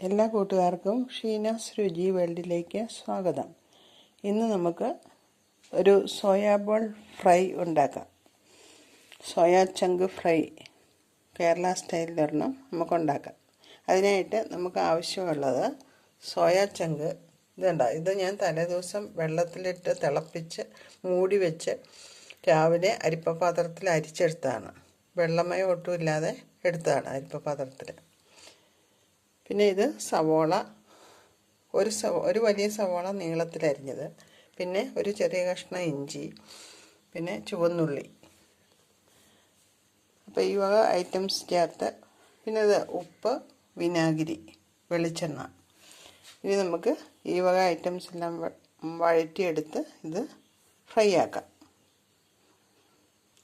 എല്ലാ കൂട്ടുകാർക്കും ഷീനാസ് രുചി വേൾഡിലേക്ക് സ്വാഗതം. ഇന്ന് നമുക്ക് ഒരു സോയാബോൾ ഫ്രൈ ഉണ്ടാക്കാം. സോയാ ചങ്ക് ഫ്രൈ കേരള സ്റ്റൈലിലൊരെണ്ണം നമുക്ക് ഉണ്ടാക്കാം അതിനായിട്ട് നമുക്ക് ആവശ്യമുള്ളത് സോയാ ചങ്ക് ഇതുണ്ടോ? ഇത് ഞാൻ തലേദിവസം വെള്ളത്തിലിട്ട് തിളപ്പിച്ച് മൂടി വെച്ച് രാവിലെ അരിപ്പ പാത്രത്തിൽ അരിച്ചെടുത്തതാണ്. വെള്ളമയം ഒട്ടുമില്ലാതെ എടുത്തതാണ് അരിപ്പ പാത്രത്തിൽ പിന്നെ ഇത് സവോള. ഒരു സവ ഒരു വലിയ സവോള നീളത്തിലരിഞ്ഞത് പിന്നെ ഒരു ചെറിയ കഷ്ണം ഇഞ്ചി. പിന്നെ ചുവന്നുള്ളി. അപ്പോൾ ഈ വക ഐറ്റംസ് ചേർത്ത് പിന്നെ ഇത് ഉപ്പ് വിനാഗിരി വെളിച്ചെണ്ണ. ഇനി നമുക്ക് ഈ വക ഐറ്റംസ് എല്ലാം വഴറ്റിയെടുത്ത് ഇത് ഫ്രൈ ആക്കാം.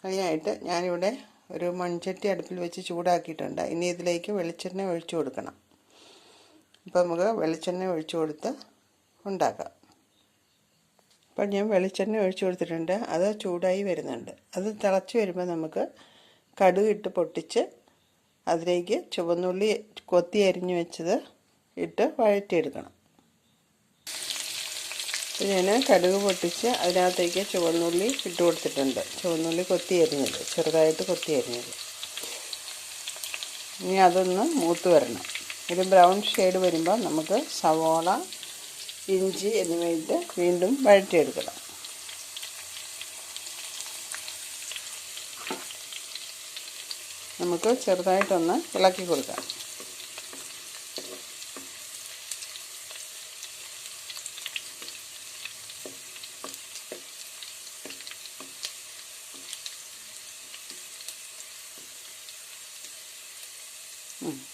അതിനായിട്ട് ഞാനിവിടെ ഒരു മൺചട്ടി അടുപ്പിൽ വെച്ച് ചൂടാക്കിയിട്ടുണ്ട്. ഇനി ഇതിലേക്ക് വെളിച്ചെണ്ണ ഒഴിച്ചു കൊടുക്കണം. അപ്പോൾ നമുക്ക് വെളിച്ചെണ്ണ ഒഴിച്ചു കൊടുത്ത് ഉണ്ടാക്കാം. അപ്പം ഞാൻ വെളിച്ചെണ്ണ ഒഴിച്ചു കൊടുത്തിട്ടുണ്ട്. അത് ചൂടായി വരുന്നുണ്ട്. അത് തിളച്ച് വരുമ്പോൾ നമുക്ക് കടുക് ഇട്ട് പൊട്ടിച്ച് അതിലേക്ക് ചുവന്നുള്ളി കൊത്തി അരിഞ്ഞു വെച്ചത് ഇട്ട് വഴറ്റിയെടുക്കണം. ഞാൻ കടുക് പൊട്ടിച്ച് അതിനകത്തേക്ക് ചുവന്നുള്ളി ഇട്ട് കൊടുത്തിട്ടുണ്ട്. ചുവന്നുള്ളി കൊത്തി അരിഞ്ഞത് ചെറുതായിട്ട് കൊത്തി അരിഞ്ഞത്. ഇനി അതൊന്ന് മൂത്ത് വരണം. ഒരു ബ്രൗൺ ഷെയ്ഡ് വരുമ്പോൾ നമുക്ക് സവോള ഇഞ്ചി എന്നിവയിട്ട് വീണ്ടും വഴറ്റിയെടുക്കണം. നമുക്ക് ചെറുതായിട്ടൊന്ന് ഇളക്കി കൊടുക്കാം.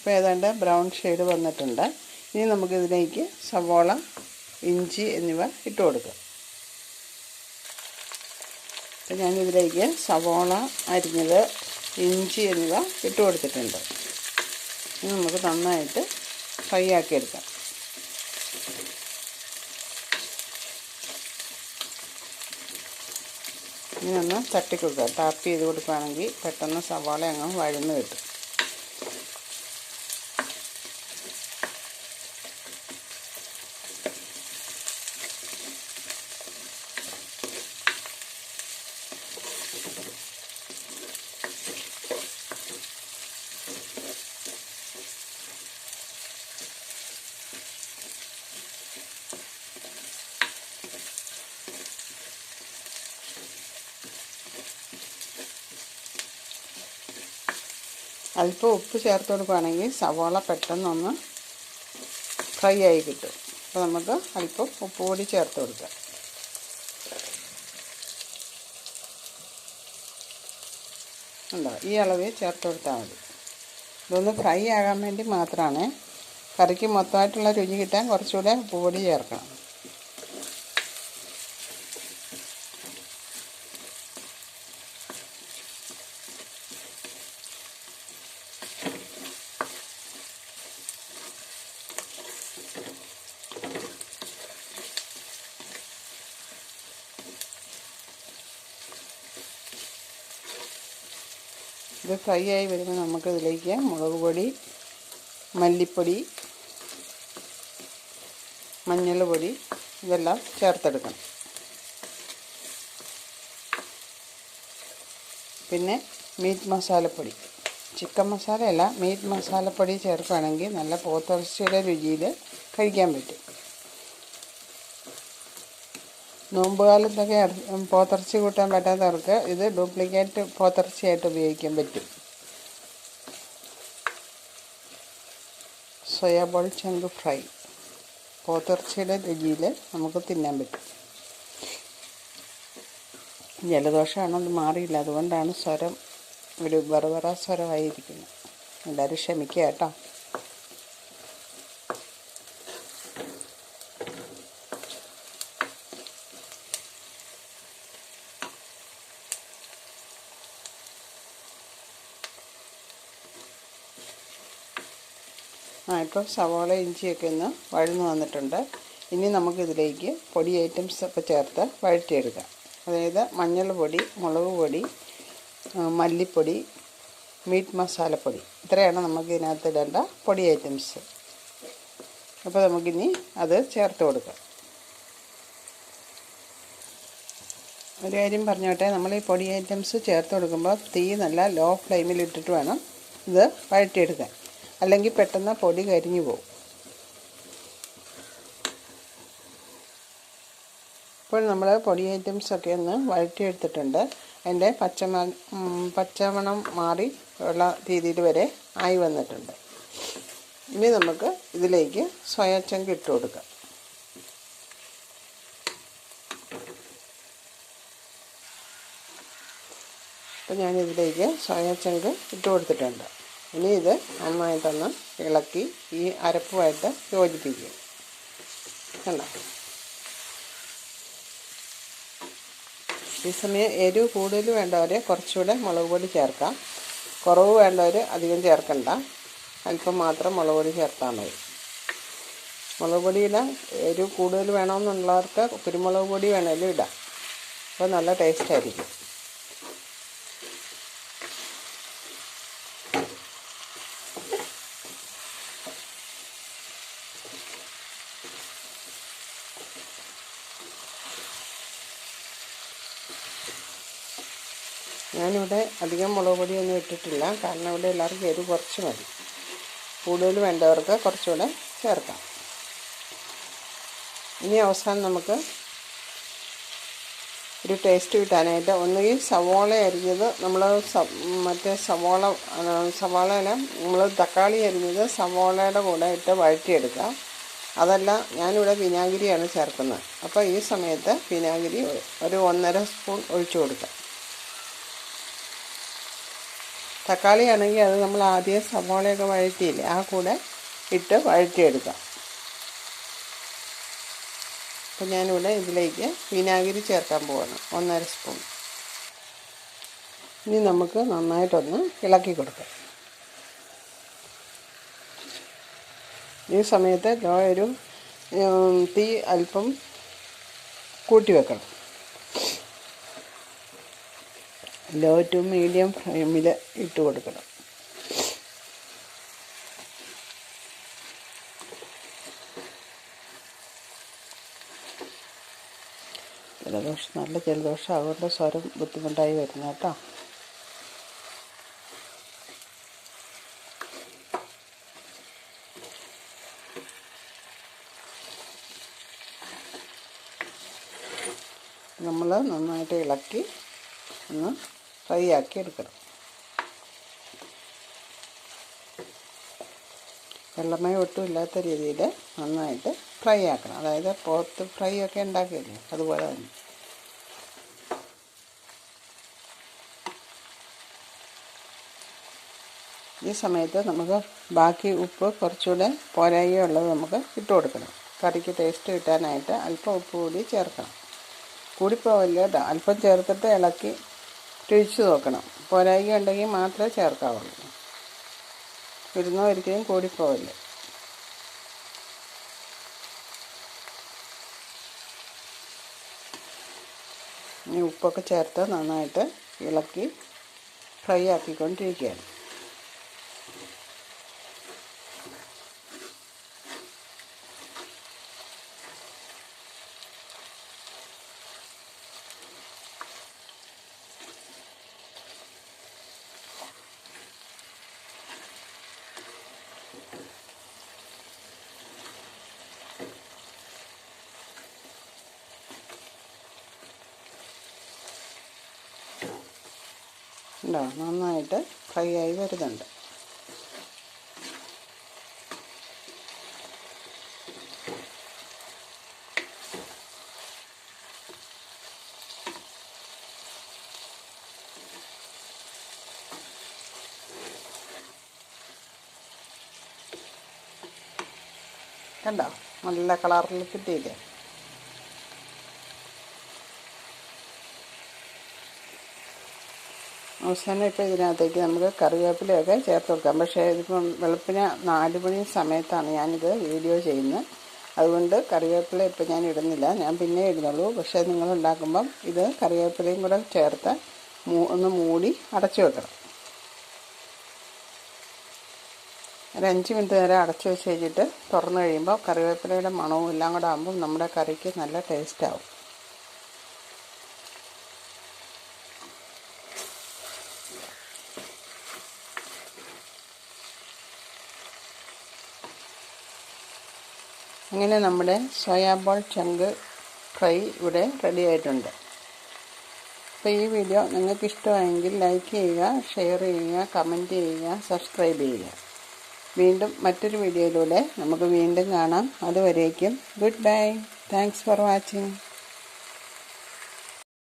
ഇപ്പോൾ ഏതാണ്ട് ബ്രൗൺ ഷെയ്ഡ് വന്നിട്ടുണ്ട്. ഇനി നമുക്ക് ഇതിലേക്ക് സവോള ഇഞ്ചി എന്നിവ ഇട്ട് കൊടുക്കാം. അപ്പം ഞാനിതിലേക്ക് സവോള അരിഞ്ഞത് ഇഞ്ചി എന്നിവ ഇട്ട് കൊടുത്തിട്ടുണ്ട്. ഇനി നമുക്ക് നന്നായിട്ട് ഫ്രൈ ആക്കി എടുക്കാം. ഇനി ഒന്ന് തട്ടിക്കൊടുക്കുക ടാപ്പ് ചെയ്ത് കൊടുക്കുകയാണെങ്കിൽ പെട്ടെന്ന് സവാള അങ്ങ് വഴന്ന് കിട്ടും. അല്പം ഉപ്പ് ചേർത്ത് കൊടുക്കുകയാണെങ്കിൽ സവാള പെട്ടെന്നൊന്ന് ഫ്രൈ ആയി കിട്ടും. അപ്പോൾ നമുക്ക് അല്പം ഉപ്പ് കൂടി ചേർത്ത് കൊടുക്കാം. ഉണ്ടോ? ഈ അളവിൽ ചേർത്ത് കൊടുത്താൽ മതി. ഇതൊന്ന് ഫ്രൈ ആകാൻ വേണ്ടി മാത്രമാണ് കറിക്ക് മൊത്തമായിട്ടുള്ള രുചി കിട്ടാൻ കുറച്ചുകൂടെ ഉപ്പ് പൊടി ചേർക്കണം. ഇത് ഫ്രൈ ആയി വരുമ്പോൾ നമുക്കിതിലേക്ക് മുളക് പൊടി മല്ലിപ്പൊടി മഞ്ഞൾപ്പൊടി പൊടി ഇതെല്ലാം ചേർത്തെടുക്കണം. പിന്നെ മീറ്റ് മസാലപ്പൊടി ചിക്കൻ മസാലയല്ല മീറ്റ് മസാലപ്പൊടി ചേർക്കുകയാണെങ്കിൽ നല്ല പോത്തിറച്ചിയുടെ രുചിയിൽ കഴിക്കാൻ പറ്റും. നോമ്പ് കാലത്തൊക്കെ പോത്തിറച്ചി കൂട്ടാൻ പറ്റാത്തവർക്ക് ഇത് ഡ്യൂപ്ലിക്കേറ്റ് പോത്തിറച്ചിയായിട്ട് ഉപയോഗിക്കാൻ പറ്റും. Soya ball chunk fry. പോത്തിറച്ചിയുടെ രുചിയിൽ നമുക്ക് തിന്നാൻ പറ്റും. ജലദോഷമാണത് മാറിയില്ല. അതുകൊണ്ടാണ് സ്വരം ഒരു വെറുവറ സ്വരമായിരിക്കുന്നത്. എല്ലാവരും ക്ഷമിക്കുക കേട്ടോ. ആ ഇപ്പോൾ സവാള ഇഞ്ചിയൊക്കെ ഒന്ന് വഴന്നു വന്നിട്ടുണ്ട്. ഇനി നമുക്കിതിലേക്ക് പൊടി ഐറ്റംസ് ഒക്കെ ചേർത്ത് വഴറ്റിയെടുക്കാം. അതായത് മഞ്ഞൾ പൊടി മുളക് പൊടി മല്ലിപ്പൊടി മീറ്റ് മസാലപ്പൊടി ഇത്രയാണ് നമുക്ക് ഇതിനകത്ത് ഇടേണ്ട പൊടി ഐറ്റംസ്. അപ്പോൾ നമുക്കിനി അത് ചേർത്ത് കൊടുക്കാം. ഒരു കാര്യം പറഞ്ഞോട്ടെ നമ്മൾ ഈ പൊടി ഐറ്റംസ് ചേർത്ത് കൊടുക്കുമ്പോൾ തീ നല്ല ലോ ഫ്ലെയിമിൽ ഇട്ടിട്ട് വേണം ഇത് വഴറ്റിയെടുക്കാൻ. അല്ലെങ്കിൽ പെട്ടെന്ന് പൊടി കരിഞ്ഞു പോകും. ഇപ്പോൾ നമ്മൾ പൊടി ഐറ്റംസൊക്കെ ഒന്ന് വഴറ്റിയെടുത്തിട്ടുണ്ട്. അതിന്റെ പച്ചമ പച്ചമണം മാറി ഉള്ള രീതിയിൽ വരെ ആയി വന്നിട്ടുണ്ട്. ഇനി നമുക്ക് ഇതിലേക്ക് സോയാ ചങ്ക് ഇട്ട് കൊടുക്കാം. അപ്പോൾ ഞാനിതിലേക്ക് സോയാ ചങ്ക് ഇട്ട് കൊടുത്തിട്ടുണ്ട്. ഇനി ഇത് നന്നായിട്ടൊന്ന് ഇളക്കി ഈ അരപ്പുമായിട്ട് യോജിപ്പിക്കും കണ്ടോ? ഈ സമയം എരിവ് കൂടുതൽ വേണ്ടവർ കുറച്ചുകൂടെ മുളക് പൊടി ചേർക്കാം. കുറവ് വേണ്ടവർ അധികം ചേർക്കണ്ട. അല്പം മാത്രം മുളക് പൊടി ചേർത്താൽ മതി. മുളക് പൊടിയിടാം എരിവ് കൂടുതൽ വേണമെന്നുള്ളവർക്ക് കുരുമുളക് പൊടി വേണമെങ്കിലും ഇടാം. അപ്പോൾ നല്ല ടേസ്റ്റ് ആയിരിക്കും. ഞാനിവിടെ അധികം മുളക് പൊടിയൊന്നും ഇട്ടിട്ടില്ല. കാരണം ഇവിടെ എല്ലാവർക്കും എരിവ് കുറച്ച് മതി. കൂടുതൽ വേണ്ടവർക്ക് കുറച്ചുകൂടെ ചേർക്കാം. ഇനി അവസാനം നമുക്ക് ഒരു ടേസ്റ്റ് കിട്ടാനായിട്ട് ഒന്നുകിൽ സവോള അരിഞ്ഞത് നമ്മൾ മറ്റേ സവോള അല്ല നമ്മൾ തക്കാളി അരിഞ്ഞത് സവോളയുടെ കൂടെ ഇട്ട് വഴറ്റിയെടുക്കാം. അതല്ല ഞാനിവിടെ വിനാഗിരിയാണ് ചേർക്കുന്നത്. അപ്പോൾ ഈ സമയത്ത് വിനാഗിരി ഒരു ഒന്നര സ്പൂൺ ഒഴിച്ചു കൊടുക്കാം. തക്കാളി ആണെങ്കിൽ അത് നമ്മൾ ആദ്യം സവാളയൊക്കെ വഴറ്റിയില്ലേ ആ കൂടെ ഇട്ട് വഴറ്റിയെടുക്കാം. അപ്പം ഞാനിവിടെ ഇതിലേക്ക് വിനാഗിരി ചേർക്കാൻ പോവാണ് ഒന്നര സ്പൂൺ. ഇനി നമുക്ക് നന്നായിട്ടൊന്ന് ഇളക്കി കൊടുക്കാം. ഈ സമയത്ത് ഒരു തീ അല്പം കൂട്ടി വെക്കണം. ലോ ടു മീഡിയം ഫ്ലെയിമിൽ ഇട്ട് കൊടുക്കണം. ജലദോഷം നല്ല ജലദോഷം അതുകൊണ്ട് സ്വരം ബുദ്ധിമുട്ടായി വരുന്ന കേട്ടോ. നമ്മൾ നന്നായിട്ട് ഇളക്കി ഒന്ന് ഫ്രൈ ആക്കി എടുക്കണം വെള്ളമയം ഒട്ടും ഇല്ലാത്ത രീതിയിൽ നന്നായിട്ട് ഫ്രൈ ആക്കണം. അതായത് പോത്ത് ഫ്രൈ ഒക്കെ ഉണ്ടാക്കിയില്ലേ അതുപോലെ തന്നെ. ഈ സമയത്ത് നമുക്ക് ബാക്കി ഉപ്പ് കുറച്ചുകൂടെ പോരായുള്ളത് നമുക്ക് ഇട്ട് കൊടുക്കണം. കറിക്ക് ടേസ്റ്റ് കിട്ടാനായിട്ട് അല്പം ഉപ്പ് കൂടി ചേർക്കണം. കൂടിപ്പോവില്ല അല്പം ചേർത്തിട്ട് ഇളക്കി രുചിച്ച് നോക്കണം. പോരായ്ക ഉണ്ടെങ്കിൽ മാത്രമേ ചേർക്കാവുള്ളൂ. ഇരുന്നോ ഒരിക്കലും കൂടിപ്പോവില്ല. ഇനി ഉപ്പൊക്കെ ചേർത്ത് നന്നായിട്ട് ഇളക്കി ഫ്രൈ ആക്കിക്കൊണ്ടിരിക്കുകയാണ്. ഉണ്ടോ? നന്നായിട്ട് ഫ്രൈ ആയി വരുന്നുണ്ട്. കണ്ടോ? നല്ല കളറിൽ കിട്ടിയില്ലേ? അവസാനം ഇപ്പോൾ ഇതിനകത്തേക്ക് നമുക്ക് കറിവേപ്പിലയൊക്കെ ചേർത്ത് കൊടുക്കാം പക്ഷേ ഇതിപ്പം വെളുപ്പിന് നാല് മണി സമയത്താണ് ഞാനിത് വീഡിയോ ചെയ്യുന്നത്. അതുകൊണ്ട് കറിവേപ്പില ഇപ്പം ഞാൻ ഇടുന്നില്ല. ഞാൻ പിന്നെ ഇടുന്നുള്ളൂ. പക്ഷേ നിങ്ങൾ ഉണ്ടാക്കുമ്പം ഇത് കറിവേപ്പിലയും കൂടെ ചേർത്ത് ഒന്ന് മൂടി അടച്ചു വെക്കണം. ഒരു അഞ്ച് മിനിറ്റ് നേരം അടച്ചു വെച്ച് കഴിഞ്ഞിട്ട് തുറന്നു കഴിയുമ്പോൾ കറിവേപ്പിലയുടെ മണവും എല്ലാം കൂടെ ആകുമ്പോൾ നമ്മുടെ കറിക്ക് നല്ല ടേസ്റ്റ് ആവും. അങ്ങനെ നമ്മുടെ സോയാബോൾ ചങ്ക് ഫ്രൈ ഇവിടെ റെഡി ആയിട്ടുണ്ട്. അപ്പോൾ ഈ വീഡിയോ നിങ്ങൾക്ക് ഇഷ്ടമായെങ്കിൽ ലൈക്ക് ചെയ്യുക ഷെയർ ചെയ്യുക കമന്റ് ചെയ്യുക സബ്സ്ക്രൈബ് ചെയ്യുക. വീണ്ടും മറ്റൊരു വീഡിയോയിലൂടെ നമുക്ക് വീണ്ടും കാണാം. അതുവരേക്കും good bye. Thanks for watching.